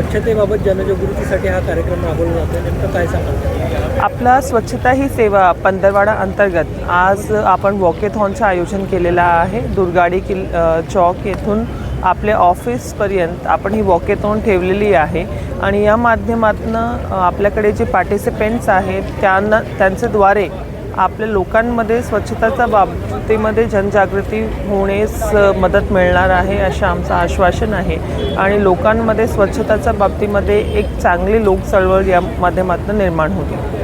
स्वच्छतेबाबत जनजागृतीसाठी हा कार्यक्रम राबवला जातो नेमकं काय सांगाल? आपला स्वच्छता ही सेवा पंधरवाडा अंतर्गत आज आपण वॉकेथॉनचं आयोजन केलेलं आहे. दुर्गाडी किल चौक येथून आपल्या ऑफिसपर्यंत आपण ही वॉकेथॉन ठेवलेली आहे. आणि या माध्यमातून आपल्याकडे जे पार्टिसिपेंट्स आहेत त्यांना त्यांच्याद्वारे आपल्या लोकांमध्ये स्वच्छताच्या बाबतीमध्ये जनजागृती होण्यास मदत मिळणार आहे असं आमचं आश्वासन आहे. आणि लोकांमध्ये स्वच्छताच्या बाबतीमध्ये एक चांगली लोक चळवळ या माध्यमातून निर्माण होते.